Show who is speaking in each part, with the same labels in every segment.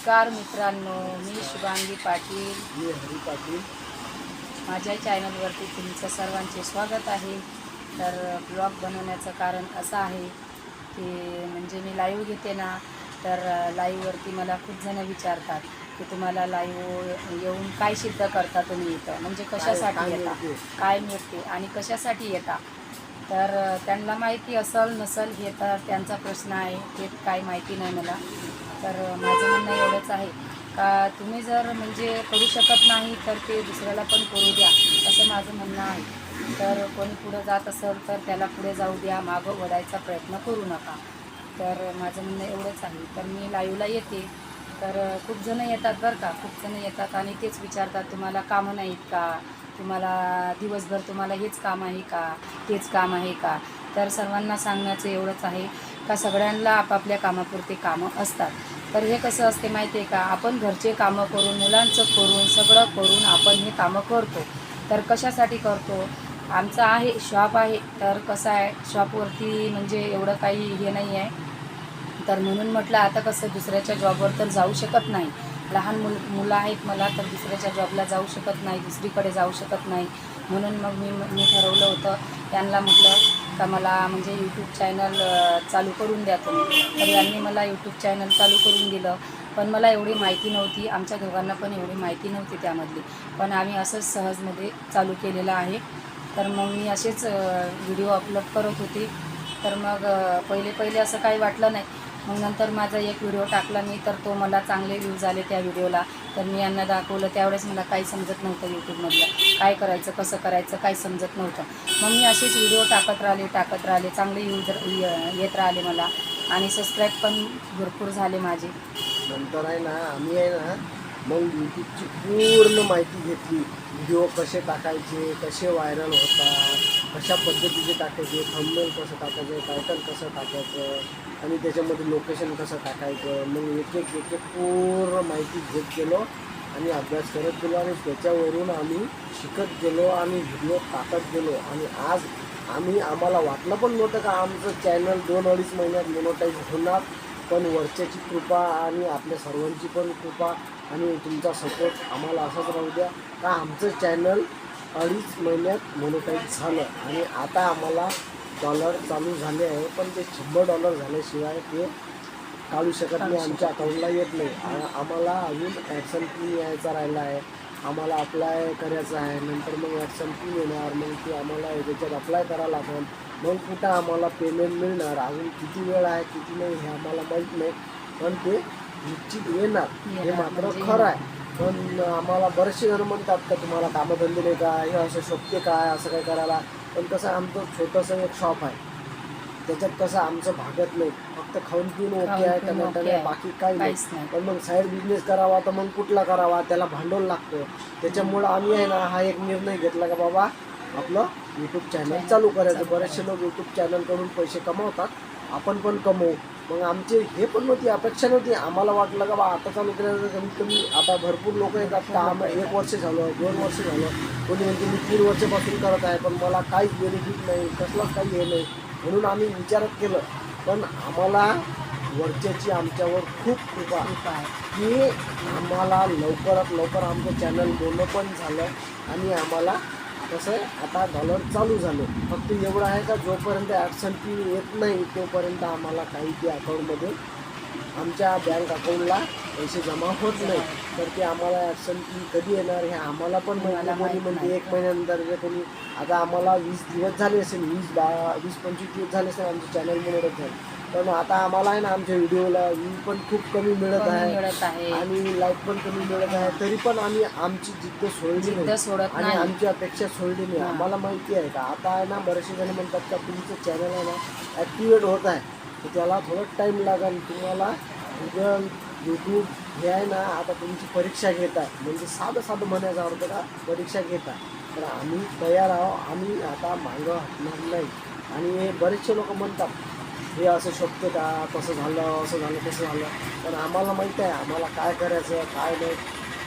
Speaker 1: नमस्कार मित्रांनो मी शुभांगी पाटील.
Speaker 2: मी हरी पाटील.
Speaker 1: माझ्या चॅनलवरती तुमचं सर्वांचे स्वागत आहे. तर ब्लॉग बनवण्याचं कारण असं आहे की म्हणजे मी लाईव्ह घेते ना तर लाईव्हवरती मला खूप जण विचारतात की तुम्हाला लाईव्ह येऊन काय सिद्ध करता तुम्ही इथं? म्हणजे कशासाठी येता? काय मिळते आणि कशासाठी येता? तर त्यांना माहिती असल नसल हे तर त्यांचा प्रश्न आहे ते काय माहिती नाही मला. तर माझं म्हणणं एवढंच आहे. का तुम्ही जर म्हणजे करू शकत नाही तर ते दुसऱ्याला पण करू द्या असं माझं म्हणणं आहे. तर कोणी पुढं जात असेल तर त्याला पुढे जाऊ द्या मागं वळायचा प्रयत्न करू नका. तर माझं म्हणणं एवढंच आहे. तर मी लाईव्हला येते. तर खूप जणं येतात बरं का खूप जणं येतात आणि तेच विचारतात तुम्हाला कामं नाहीत का? तुम्हाला दिवसभर तुम्हाला हेच काम आहे का? तेच काम आहे का? तर सर्वांना सांगण्याचं एवढंच आहे. का सगळ्यांना आपापल्या कामापुरते कामं असतात. तर हे कसं असते माहिती आहे का? आपण घरचे कामं करून मुलांचं करून सगळं करून आपण हे कामं करतो. तर कशासाठी करतो? आमचं आहे शॉप आहे. तर कसं आहे? शॉपवरती म्हणजे एवढं काही हे नाही आहे. तर म्हणून म्हटलं आता कसं दुसऱ्याच्या जॉबवर तर जाऊ शकत नाही. लहान मुल मुलं आहेत मला तर दुसऱ्याच्या जॉबला जाऊ शकत नाही दुसरीकडे जाऊ शकत नाही. म्हणून मग मी मी ठरवलं होतं. त्यांना म्हटलं का मला म्हणजे यूट्यूब चॅनल चालू करून द्या तुम्ही. तर यांनी मला यूट्यूब चॅनल चालू करून दिलं. पण मला एवढी माहिती नव्हती. आमच्या दोघांना पण एवढी माहिती नव्हती त्यामधली. पण आम्ही असंच सहजमध्ये चालू केलेलं आहे. तर मग मी असेच व्हिडिओ अपलोड करत होती. तर मग पहिले पहिले असं काही वाटलं नाही. मग नंतर माझा एक व्हिडिओ टाकला मी तर तो मला चांगले व्ह्यूज आले त्या व्हिडिओला. तर मी यांना दाखवलं त्यावेळेस मला काही समजत नव्हतं यूट्यूबमधलं काय करायचं कसं करायचं काही समजत नव्हतं. मग मी असेच व्हिडिओ टाकत राहिले टाकत राहिले. चांगले यूज येत राहिले मला. आणि सबस्क्राईब पण भरपूर झाले माझे.
Speaker 2: नंतर आहे ना आम्ही आहे ना मग यूट्यूबची पूर्ण माहिती घेतली. व्हिडिओ कसे टाकायचे कसे व्हायरल होतात कशा पद्धतीचे टाकायचे थंबनेल कसं टाकायचं टायटल कसं टाकायचं आणि त्याच्यामध्ये लोकेशन कसं टाकायचं मग एक एक एक एक पूर्ण माहिती घेत गेलो आणि अभ्यास करत गेलो आणि त्याच्यावरून आम्ही शिकत गेलो आणि व्हिडिओ टाकत गेलो. आणि आज आम्ही आम्हाला वाटलं पण नव्हतं का आमचं चॅनल दोन अडीच महिन्यात मोनोटाईज होणार पण वरच्याची कृपा आणि आपल्या सर्वांची पण कृपा आणि तुमचा सपोर्ट आम्हाला असाच राहू द्या. का आमचं चॅनल अडीच महिन्यात मोनोटाईज झालं आणि आता आम्हाला डॉलर चालू झाले आहे पण ते शंभर डॉलर झाल्याशिवाय ते काढू शकत नाही आमच्या अकाउंटला येत नाही. आम्हाला अजून ॲक्शन फी यायचा राहिला आहे. आम्हाला अप्लाय करायचं आहे. नंतर मग ॲक्शन फी येणार मग ते आम्हाला त्याच्यात अप्लाय करावं लागेल. मग कुठं आम्हाला पेमेंट मिळणार? अजून किती वेळ आहे किती नाही हे आम्हाला माहीत नाही. पण ते निश्चित येणार हे मात्र
Speaker 1: म्हणजे
Speaker 2: खरं आहे. पण आम्हाला बरेचसे जण म्हणतात का तुम्हाला कामधंदे नाही का? हे असं शोभते काय? असं काय करायला? पण कसं आमचं छोटंसं एक शॉप आहे. त्याच्यात कसं आमचं भागत नाही. फक्त खाऊन पिऊन ओके आहे टमाटर. बाकी काही नाही. पण मग साईड बिझनेस करावा तर मग कुठला करावा? त्याला भांडवल लागतं. त्याच्यामुळं आम्ही आहे ना हा एक निर्णय घेतला का बाबा आपलं यूट्यूब चॅनल चालू करायचं. बरेचसे लोक यूट्यूब चॅनल करून पैसे कमवतात. आपण पण कमवू. मग आमची हे पण नव्हती अपेक्षा नव्हती. आम्हाला वाटलं का बा आता चालू केलं तर कमीत कमी आता भरपूर लोक येतात. का आम्हाला एक वर्ष झालं दोन वर्ष झालं कोणी म्हणते मी तीन वर्षापासून करत आहे पण मला काहीच बेनिफिट नाही कसलाच काही हे नाही. म्हणून आम्ही विचारत केलं. पण आम्हाला वरच्याची आमच्यावर खूप कृपा
Speaker 1: आहे.
Speaker 2: की आम्हाला लवकरात लवकर आमचं चॅनल बोलणं पण झालं आणि आम्हाला कसं आहे आता डॉलर चालू झाले. फक्त एवढं आहे का जोपर्यंत ॲक्शन फी येत नाही तोपर्यंत आम्हाला काही ते अकाउंटमध्ये आमच्या बँक अकाउंटला पैसे जमा होत नाही. तर ते आम्हाला ॲक्शन फी कधी येणार हे आम्हाला पण कोणी म्हणते
Speaker 1: नाही.
Speaker 2: एक महिन्यानंतर जे कोणी आता आम्हाला वीस दिवस झाले असेल वीस बा वीस पंचवीस दिवस झाले असेल आमचं चॅनल आहे पण आता आम्हाला आहे ना आमच्या व्हिडिओला व्ह्यू पण खूप कमी मिळत
Speaker 1: कमी
Speaker 2: आहे
Speaker 1: मिळत आहे.
Speaker 2: आणि लाईक पण कमी मिळत आहे. तरी पण आम्ही आमची जिद्द सोडली
Speaker 1: जिद्द
Speaker 2: नाही
Speaker 1: सोडत
Speaker 2: आणि
Speaker 1: नाही.
Speaker 2: आमची अपेक्षा सोडली नाही. आम्हाला माहिती आहे का आता आहे ना बरेचसे जण म्हणतात का तुमचं चॅनल आहे ना ॲक्टिवेट होत आहे. तर त्याला थोडं टाईम लागेल. तुम्हाला गुगल यूट्यूब हे आहे ना आता तुमची परीक्षा घेत आहे. म्हणजे साधं साधं म्हणायचा अर्थ का परीक्षा घेत आहे. तर आम्ही तयार आहोत. आम्ही आता मागं हटणार नाही. आणि हे बरेचसे लोक म्हणतात हे असं शोभतं का? तसं झालं? असं झालं तसं झालं. पण आम्हाला माहीत आहे आम्हाला काय करायचं काय नाही.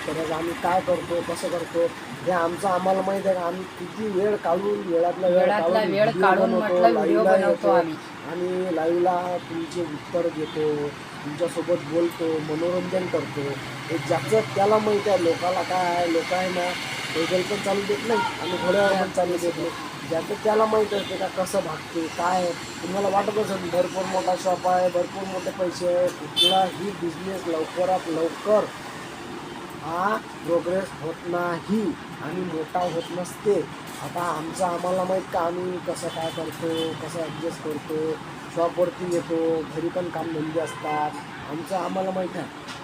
Speaker 2: करायचं आम्ही काय करतो कसं करतो हे आमचं आम्हाला माहीत आहे. आम्ही किती वेळ काढून वेळातला वेळ काढून येतो. आणि लाईव्हला तुमचे उत्तर देतो तुमच्यासोबत बोलतो मनोरंजन करतो. हे ज्याचं त्याला माहीत आहे लोकाला काय आहे लोक आहे ना पैदल पण चालू देत नाही आणि घोड्यावर पण चालू देत नाही. ज्याचं त्याला माहीत असते का कसं भागते काय तुम्हाला वाटत असेल भरपूर मोठा शॉप आहे भरपूर मोठे पैसे आहे. कुठलाही बिझनेस लवकरात लवकर हा प्रोग्रेस होत नाही आणि मोठा होत नसते. आता आमचं आम्हाला माहीत का आम्ही कसं काय करतो कसं ॲडजस्ट करतो शॉपवरती येतो घरी पण कामधंदे असतात. आमचं आम्हाला माहीत आहे.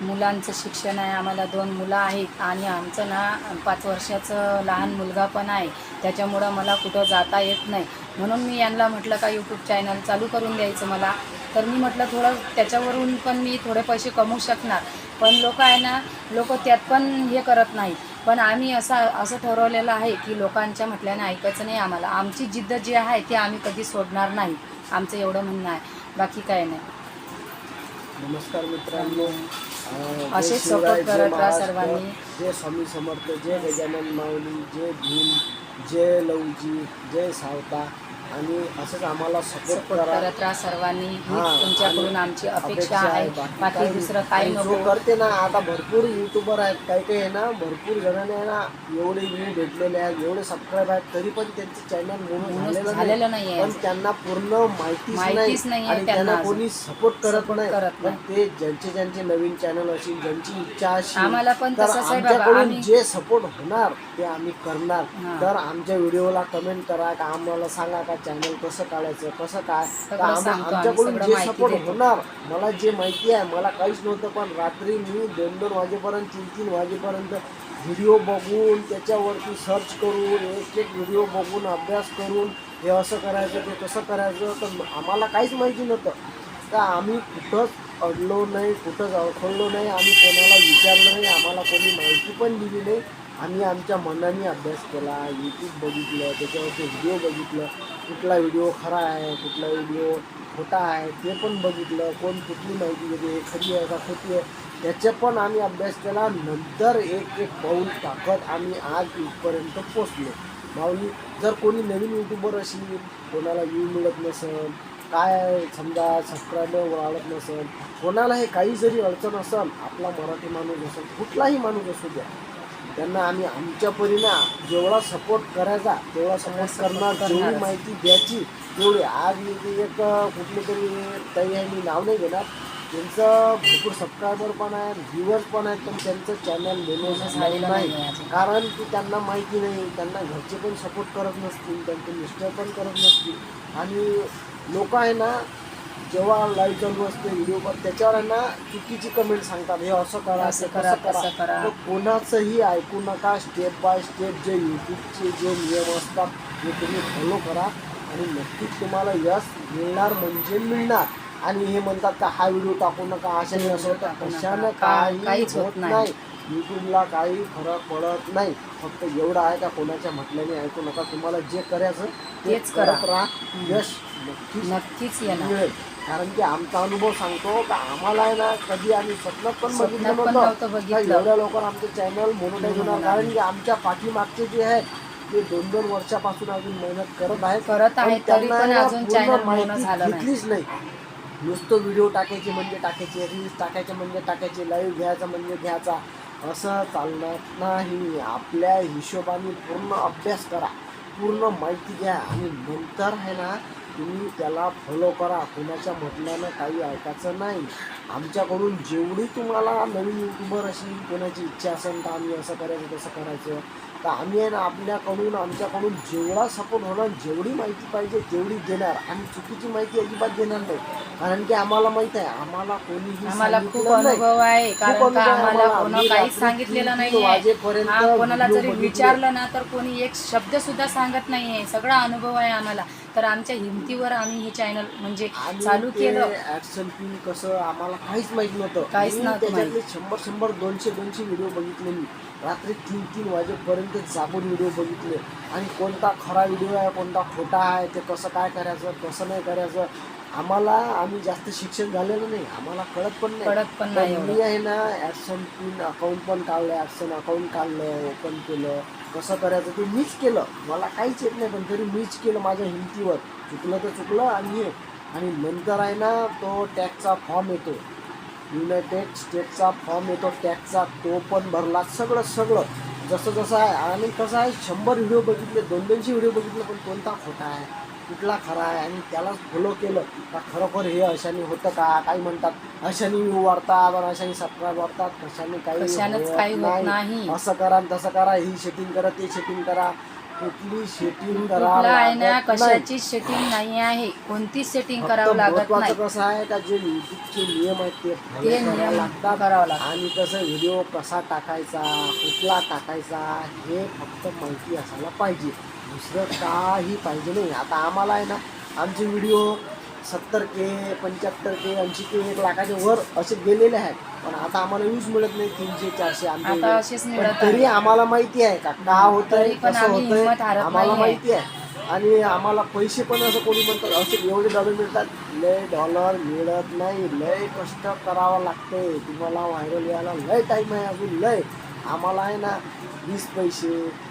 Speaker 1: मुलांचं शिक्षण आहे. आम्हाला दोन मुलं आहेत आणि आमचं ना पाच वर्षाचं लहान मुलगा पण आहे. त्याच्यामुळं मला कुठं जाता येत नाही. म्हणून मी यांना म्हटलं का यूट्यूब चॅनल चालू करून द्यायचं मला? तर मी म्हटलं थोडं त्याच्यावरून पण मी थोडे पैसे कमवू शकणार. पण लोक आहे ना लोक त्यात पण हे करत नाहीत. पण आम्ही असं असं ठरवलेलं आहे की लोकांच्या म्हटल्याने ऐकायचं नाही आम्हाला. आमची जिद्द जी आहे ती आम्ही कधी सोडणार नाही. आमचं एवढं म्हणणं आहे. बाकी काय नाही.
Speaker 2: नमस्कार मित्रांनो. अं, जय
Speaker 1: असेच
Speaker 2: शिवराय,
Speaker 1: support
Speaker 2: जय
Speaker 1: करत राहा सर्वांनी.
Speaker 2: जय स्वामी समर्थ जय गजानन माऊली जय भीम जय लवजी जय सावता आणि असंच आम्हाला सपोर्ट
Speaker 1: सपोर्ट
Speaker 2: करा.
Speaker 1: करत राहा सर्वांनी. हीच
Speaker 2: हा,
Speaker 1: तुमच्याकडून
Speaker 2: आणि
Speaker 1: आमची अपेक्षा आहे. बाकी दुसरं. काही
Speaker 2: आणि
Speaker 1: नको.
Speaker 2: करते ना आता भरपूर युट्यूबर आहेत. काही काही आहे ना भरपूर जणांनी आहे ना एवढे व्ह्यू भेटलेले आहेत एवढे सबस्क्राईब आहेत तरी पण त्यांचे चॅनल म्हणून
Speaker 1: म्हणून
Speaker 2: झालेलं नाही
Speaker 1: झालेलं नाही.
Speaker 2: पण त्यांना पूर्ण माहितीच
Speaker 1: माहितीच
Speaker 2: नाही
Speaker 1: नाहीये
Speaker 2: आणि
Speaker 1: त्यांना
Speaker 2: त्यांना
Speaker 1: अजून.
Speaker 2: कोणी सपोर्ट करत
Speaker 1: Support
Speaker 2: नाही.
Speaker 1: करत
Speaker 2: पण. ते ज्यांचे ज्यांचे नवीन चॅनल असेल ज्यांची इच्छा असेल
Speaker 1: आम्हाला पण
Speaker 2: तर
Speaker 1: तसंच आहे बाबा,
Speaker 2: आमच्याकडून
Speaker 1: आम्ही-
Speaker 2: जे सपोर्ट होणार ते आम्ही करणार.
Speaker 1: हा.
Speaker 2: तर आमच्या व्हिडिओला कमेंट करा का आम्हाला सांगा का चॅनल कसं काढायचं कसं काय? तर
Speaker 1: सगळं
Speaker 2: आम्हा-
Speaker 1: सांगतो आम्ही,
Speaker 2: आमच्याकडून
Speaker 1: सगळं
Speaker 2: जे
Speaker 1: माहिती
Speaker 2: सपोर्ट
Speaker 1: देतो.
Speaker 2: होणार मला जे माहिती आहे मला काहीच नव्हतं पण रात्री मी दोन दोन वाजेपर्यंत तीन तीन वाजेपर्यंत व्हिडिओ बघून त्याच्यावरती सर्च करून एक एक व्हिडिओ बघून अभ्यास करून हे असं करायचं ते तसं करायचं तर आम्हाला काहीच माहिती नव्हतं. का आम्ही कुठंच अडलो नाही कुठंच अडखळलो नाही आम्ही कोणाला विचारलं नाही आम्हाला कोणी माहिती पण दिली नाही. आम्ही आमच्या मनाने अभ्यास केला यूट्यूब बघितलं त्याच्यावरचे व्हिडिओ बघितलं कुठला व्हिडिओ खरा आहे कुठला व्हिडिओ खोटा आहे ते पण बघितलं कोण कुठली माहिती देते खरी आहे का खोटी आहे त्याचे पण आम्ही अभ्यास केला. नंतर एक एक पाऊल टाकत आम्ही आज इथपर्यंत पोचलो माऊली जर कोणी नवीन यूट्यूबर असेल कोणाला व्ह्यू मिळत नसेल काय समजा सबस्क्रायबर वाढत नसेल कोणाला हे काही जरी अडचण असेल आपला मराठी माणूस असेल कुठलाही माणूस असू द्या त्यांना आम्ही आमच्या परीना जेवढा सपोर्ट करायचा तेवढा सपोर्ट करणार जेवढी. माहिती द्यायची तेवढी आज एक एक कुठली तरी ताई आहे मी नाव नाही घेणार त्यांचं भरपूर सबस्क्रायबर पण आहेत व्ह्युअर्स पण आहेत पण त्यांचं चॅनल
Speaker 1: झालेलं
Speaker 2: नाही. कारण की त्यांना माहिती नाही त्यांना घरचे पण सपोर्ट करत नसतील त्यांचे मिस्टर पण करत नसतील आणि लोक आहे ना जेव्हा लाईव्ह चालू असते व्हिडिओ पर त्याच्यावर आहे ना चुकीची कमेंट सांगतात. हे असं करा
Speaker 1: असं करा, तसं करा.
Speaker 2: तर कोणाचंही ऐकू नका स्टेप बाय स्टेप जे यूट्यूबचे जे नियम असतात ते तुम्ही फॉलो करा. आणि नक्कीच तुम्हाला यश मिळणार म्हणजे मिळणार. आणि हे म्हणतात का हा व्हिडिओ टाकू नका अशाने असं होतं. कशानं काही
Speaker 1: काहीच होत नाही.
Speaker 2: यूट्यूबला काही फरक पडत नाही. फक्त एवढं आहे का कोणाच्या म्हटल्याने ऐकू नका. तुम्हाला जे करायचं
Speaker 1: तेच करा.
Speaker 2: करत राहा. यश नक्कीच.
Speaker 1: येणार.
Speaker 2: मिळेल कारण की आमचा अनुभव सांगतो का आम्हाला आहे ना कधी आम्ही स्वप्नात पण
Speaker 1: स्वप्नात
Speaker 2: बघितलं
Speaker 1: पण
Speaker 2: नव्हतं.
Speaker 1: नव्हतं
Speaker 2: का
Speaker 1: बघितलं.
Speaker 2: एवढ्या लवकर आमचं चॅनल मोनोटाईज होणार. कारण की आमच्या पाठीमागचे जे आहेत ते दोन दोन वर्षापासून अजून मेहनत करत आहेत.
Speaker 1: करत
Speaker 2: पण
Speaker 1: तरी
Speaker 2: त्यांना
Speaker 1: पण
Speaker 2: आहे ना
Speaker 1: अजून
Speaker 2: पूर्ण
Speaker 1: channel पूर्ण
Speaker 2: माहिती
Speaker 1: झालं नाही.
Speaker 2: घेतलीच नाही. नुसतं व्हिडिओ टाकायचे म्हणजे टाकायचे रील्स टाकायचे म्हणजे टाकायचे लाईव्ह घ्यायचा म्हणजे घ्यायचा. असं चालणार नाही. आपल्या हिशोबाने पूर्ण अभ्यास करा. पूर्ण माहिती घ्या. आणि नंतर आहे ना तुम्ही त्याला फॉलो करा. कोणाच्या म्हटल्यानं काही ऐकायचं नाही. आमच्याकडून जेवढी तुम्हाला नवीन युट्यूबर अशी कोणाची इच्छा असेल तर आम्ही असं करायचं तसं करायचं. तर आम्ही आहे ना आपल्याकडून आमच्याकडून जेवढा सपोर्ट होणार जेवढी माहिती पाहिजे तेवढी देणार. आणि चुकीची माहिती अजिबात देणार नाही. कारण की आम्हाला माहीत आहे आम्हाला कोणीही
Speaker 1: आम्हाला खूप
Speaker 2: नाही.
Speaker 1: अनुभव आहे. कारण का आम्हाला. कोणा काहीच सांगितलेलं
Speaker 2: तीन- तीन
Speaker 1: नाहीये.
Speaker 2: वाजेपर्यंत
Speaker 1: हा, कोणाला जरी. विचारलं ना तर कोणी एक शब्द सुद्धा सांगत नाहीये. सगळा अनुभव आहे आम्हाला. तर आमच्या हिमतीवर आम्ही हे चॅनल म्हणजे चालू केलं.
Speaker 2: ऍक्शन कसं आम्हाला काहीच माहीत नव्हतं.
Speaker 1: काहीच नव्हतं
Speaker 2: शंभर शंभर दोनशे दोनशे व्हिडिओ बघितले मी. रात्री तीन तीन वाजेपर्यंत जागून व्हिडिओ बघितले. आणि कोणता खरा व्हिडिओ आहे कोणता खोटा आहे ते कसं काय करायचं कसं नाही करायचं आम्हाला आम्ही जास्त शिक्षण झालेलं नाही. आम्हाला कळत पण नाही.
Speaker 1: कळत पण नाही
Speaker 2: मी. आहे ना ॲक्शन पिन अकाउंट पण काढलं ॲक्शन अकाउंट काढलं ओपन केलं. कसं करायचं ते मीच केलं. मला काहीच येत नाही पण तरी मीच केलं माझ्या हिमतीवर. चुकलं तर चुकलं आणि हे. आणि नंतर आहे ना तो टॅक्सचा फॉर्म येतो. युनायटेड स्टेटचा फॉर्म येतो टॅक्सचा. तो पण भरला सगळं सगळं. जसं जसं आहे. आणि कसं आहे शंभर व्हिडिओ बघितले दोन दोनशे व्हिडिओ बघितले पण कोणता खोटा आहे? कुठला खरा आहे आणि त्याला फॉलो केलं का खरोखर हे अशाने होतं का? काही म्हणतात अशाने व्ह्यू वाढतात आणि अशाने सबस्क्राईब वाढतात कशाने काही होत
Speaker 1: नाही.
Speaker 2: असं करा आणि तसं करा ही सेटिंग करा ते सेटिंग करा. कुठली सेटिंग करा
Speaker 1: आहे ना. कशाची सेटिंग नाही आहे? कोणतीच सेटिंग करावं लागत नाही?
Speaker 2: कसं आहे का जे युट्यूबचे नियम आहेत ते
Speaker 1: नियम
Speaker 2: लागतात.
Speaker 1: करावं लागतात.
Speaker 2: आणि कसं व्हिडिओ कसा टाकायचा कुठला टाकायचा हे फक्त माहिती असायला पाहिजे. दुसरं काही पाहिजे नाही. आता आम्हाला आहे ना आमचे व्हिडिओ सत्तर के पंच्याहत्तर के ऐंशी के एक लाखाच्या वर असे गेलेले आहेत. पण आता आम्हाला यूज मिळत नाही तीनशे चारशे पण तरी
Speaker 1: आहे.
Speaker 2: आम्हाला माहिती आहे का का
Speaker 1: तरी पण
Speaker 2: कसं
Speaker 1: हिंमत हारत
Speaker 2: आम्हाला. माहिती आहे. आणि आम्हाला पैसे पण असं कोणी म्हणतात असे एवढे डॉलर मिळतात लय डॉलर मिळत नाही लय कष्ट करावं लागते तुम्हाला व्हायरल यायला लय टाईम आहे अजून लय. आम्हाला आहे ना वीस पैसे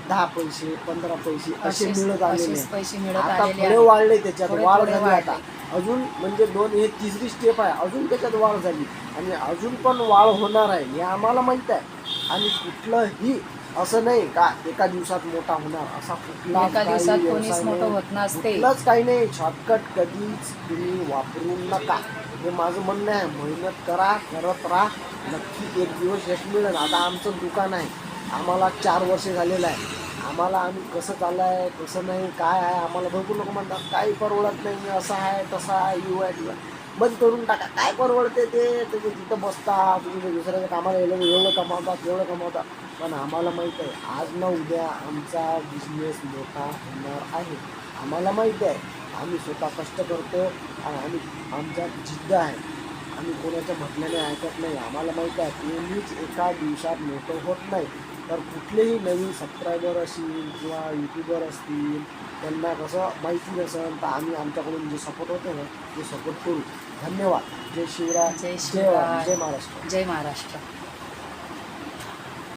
Speaker 2: दहा पैसे पंधरा पैसे असे मिळत आलेले
Speaker 1: असेच. पैसे मिळत
Speaker 2: आता
Speaker 1: आलेले
Speaker 2: पुढे
Speaker 1: आहेत.
Speaker 2: वाढले त्याच्यात
Speaker 1: पुढे-
Speaker 2: वाढ
Speaker 1: पुढे
Speaker 2: झाली. आता. अजून म्हणजे दोन हे तिसरी स्टेप आहे. अजून त्याच्यात वाढ झाली. आणि अजून पण वाढ होणार आहे हे आम्हाला माहीत आहे. आणि कुठलंही असं नाही का एका दिवसात मोठा होणार असा कुठला
Speaker 1: एका दिवसात कोणीच मोठं होत नसते.
Speaker 2: कुठलंच काही नाही. शॉर्टकट कधीच तुम्ही वापरू नका. हे माझं म्हणणं आहे मेहनत करा करत राहा. नक्की एक दिवस यश मिळेल. आता आमचं दुकान आहे. आम्हाला चार वर्ष झालेलं आहे. आम्हाला आम्ही कसं चाललं आहे कसं नाही काय आहे आम्हाला भरपूर लोक म्हणतात काही परवडत नाही असं आहे तसं आहे यू आहे बंद करून टाका. काय परवडते ते? तुम्ही तिथं बसता तुम्ही दुसऱ्याच्या कामाला गेलं एवढं कमावतात एवढं कमावतात पण आम्हाला माहीत आहे आज ना उद्या आमचा बिझनेस मोठा होणार आहे. आम्हाला माहीत आहे. आम्ही स्वतः कष्ट करतो आणि आम्ही आमचा जिद्द आहे. आम्ही कोणाच्या म्हटल्याने ऐकत नाही. आम्हाला माहीत आहे कोणीच एका दिवसात मोठं होत नाही. तर कुठलेही नवीन सबस्क्रायबर असतील किंवा यूट्यूबर असतील त्यांना कसं माहिती नसेल तर आम्ही आमच्याकडून जे सपोर्ट होते ना ते सपोर्ट करू. धन्यवाद. जय शिवराय.
Speaker 1: जय
Speaker 2: जय
Speaker 1: शिवराय.
Speaker 2: जय महाराष्ट्र.
Speaker 1: जय महाराष्ट्र.